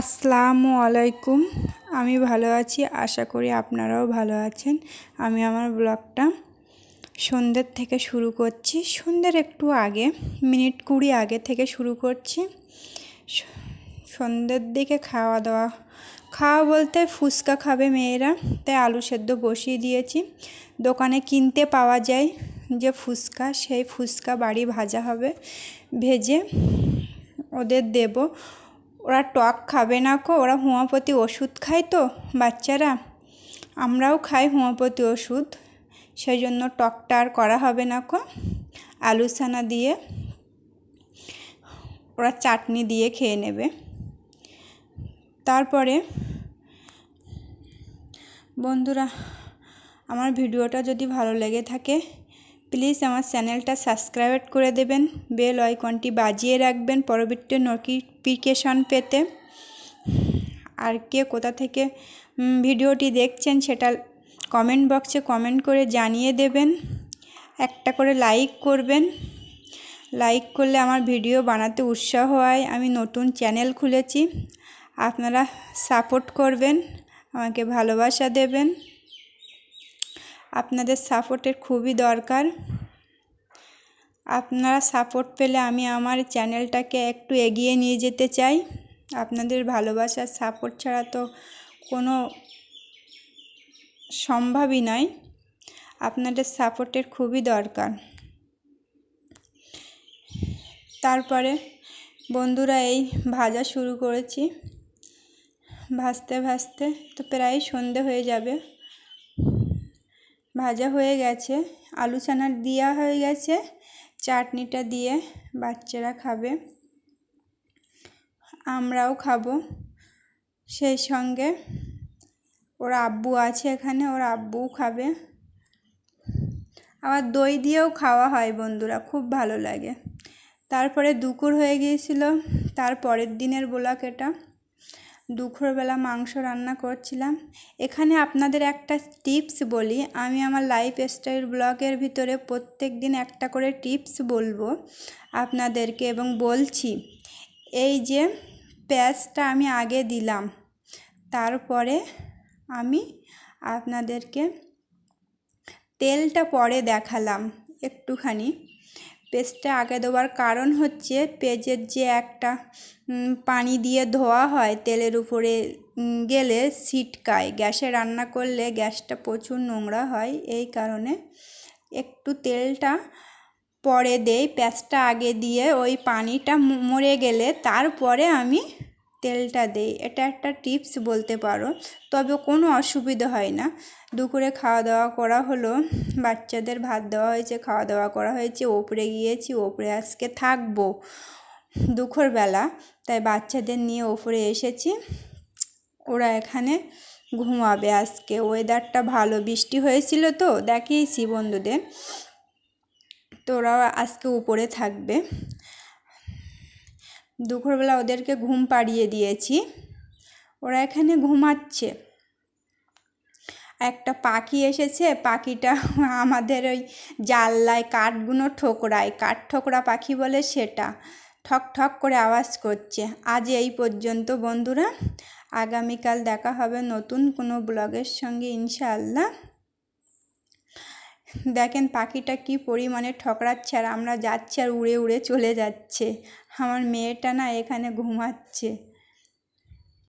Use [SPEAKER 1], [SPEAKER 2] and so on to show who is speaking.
[SPEAKER 1] আসসালামু আলাইকুম। আমি ভালো আছি, আশা করি আপনারাও ভালো আছেন। আমি আমার ব্লগটা সন্ধ্যের থেকে শুরু করছি। সন্ধ্যের একটু আগে, মিনিট কুড়ি আগে থেকে শুরু করছি। সন্ধ্যের দিকে খাওয়া দাওয়া। খাওয়া বলতে ফুচকা খাবে মেয়েরা, তাই আলু সেদ্ধ বসিয়ে দিয়েছি। দোকানে কিনতে পাওয়া যায় যে ফুচকা, সেই ফুচকা বাড়ি ভাজা হবে। ভেজে ওদের দেবো। ওরা টক খাবে না কো, ওরা হোমিওপ্যাথি ওষুধ খায় তো বাচ্চারা। আমরাও খাই হোমিওপ্যাথি ওষুধ সেই জন্য টকটা আর করা হবে না কো। আলু সানা দিয়ে ওরা চাটনি দিয়ে খেয়ে নেবে। তারপরে বন্ধুরা, আমার ভিডিওটা যদি ভালো লেগে থাকে প্লিজ আমার চ্যানেলটা সাবস্ক্রাইব করে দেবেন, বেল আইকনটি বাজিয়ে রাখবেন পরবর্তী নোটিফিকেশন পেতে। আর কে কোথা থেকে ভিডিওটি দেখছেন সেটা কমেন্ট বক্সে কমেন্ট করে জানিয়ে দেবেন। একটা করে লাইক করবেন। লাইক করলে আমার ভিডিও বানাতে উৎসাহ হয়, আমি নতুন চ্যানেল খুলেছি, আপনারা সাপোর্ট করবেন, আমাকে ভালোবাসা দেবেন। আপনাদের সাপোর্টের খুবই দরকার। আপনারা সাপোর্ট পেলে আমি আমার চ্যানেলটাকে একটু এগিয়ে নিয়ে যেতে চাই। আপনাদের ভালোবাসার সাপোর্ট ছাড়া তো কোনো সম্ভবই নয়। আপনাদের সাপোর্টের খুবই দরকার। তারপরে বন্ধুরা, এই ভাজা শুরু করেছি। ভাজতে ভাজতে তো প্রায় সন্ধে হয়ে যাবে। ভাজা হয়ে গেছে, আলু চানা দেওয়া হয়ে গেছে। চাটনিটা দিয়ে বাচ্চারা খাবে। আমরাও খাব। সেই সঙ্গে ওর আব্বু আছে এখানে, ওর আব্বুও খাবে। আবার দই দিয়েও খাওয়া হয় বন্ধুরা, খুব ভালো লাগে। তারপরে দুপুর হয়ে গিয়েছিল, তার পরের দিনের ব্লগ এটা। দুপুরবেলা মাংস রান্না করছিলাম। এখানে আপনাদের একটা টিপস বলি। আমি আমার লাইফ স্টাইল ব্লগের ভিতরে প্রত্যেক দিন একটা করে টিপস বলব আপনাদেরকে এবং বলছি, এই যে পেঁয়াজটা আমি আগে দিলাম, তারপরে আমি আপনাদেরকে তেলটা পরে দেখালাম একটুখানি। পেস্টটা আগে দেওয়ার কারণ হচ্ছে পেজের যে একটা পানি দিয়ে ধোয়া হয় তেলের উপরে গেলে ছিটকায়। গ্যাসে রান্না করলে গ্যাসটা প্রচুর নোংরা হয়, এই কারণে একটু তেলটা পরে দেই। পেঁয়াজটা আগে দিয়ে ওই পানিটা মরে গেলে তারপরে আমি তেলটা দেই, এটা একটা টিপস বলতে পারো। তবে কোনো অসুবিধা হয় না। দুপুরে খাওয়া দাওয়া করা হলো, বাচ্চাদের ভাত দেওয়া হয়েছে, খাওয়া দাওয়া করা হয়েছে, ওপরে গিয়েছি, ওপরে আজকে থাকব দুপুরবেলা। তাই বাচ্চাদের নিয়ে ওপরে এসেছি। ওরা এখানে ঘুমাবে আজকে। ওয়েদারটা ভালো, বৃষ্টি হয়েছিল তো, দেখিয়েছি বন্ধুদের। তো ওরা আজকে উপরে থাকবে। দুপুরবেলা ওদেরকে ঘুম পাড়িয়ে দিয়েছি। ওরা এখানে ঘুমাচ্ছে। একটা পাখি এসেছে, পাখিটা আমাদের ওই জানলায় কাঠগুলো ঠোকরায়, কাঠ ঠোকরা পাখি বলে সেটা। ঠক ঠক করে আওয়াজ করছে। আজ এই পর্যন্ত বন্ধুরা। আগামীকাল দেখা হবে নতুন কোনো ব্লগের সঙ্গে ইনশাআল্লাহ। দেখেন পাখিটা কি পরিমাণে ঠকরাচ্ছে আর আমরা যাচ্ছি আর উড়ে উড়ে চলে যাচ্ছে। আমার মেয়েটা না এখানে ঘুমাচ্ছে।